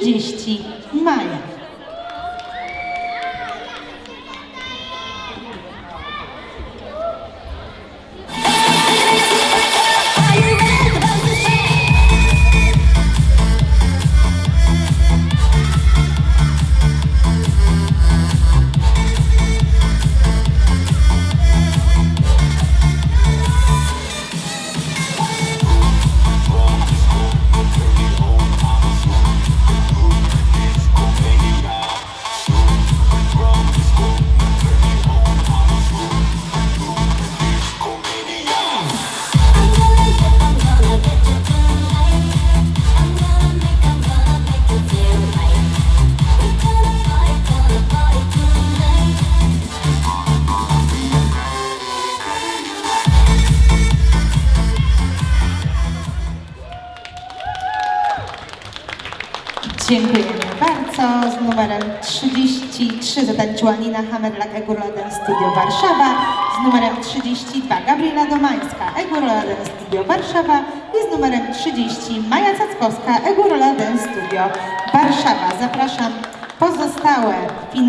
30 Maja. Dziękujemy bardzo. Z numerem 33 zatańczyła Nina Hammerlak, Egurladen Studio Warszawa. Z numerem 32 Gabriela Domańska, Egurladen Studio Warszawa. I z numerem 30 Maja Cackowska, Egurladen Studio Warszawa. Zapraszam pozostałe finalistki.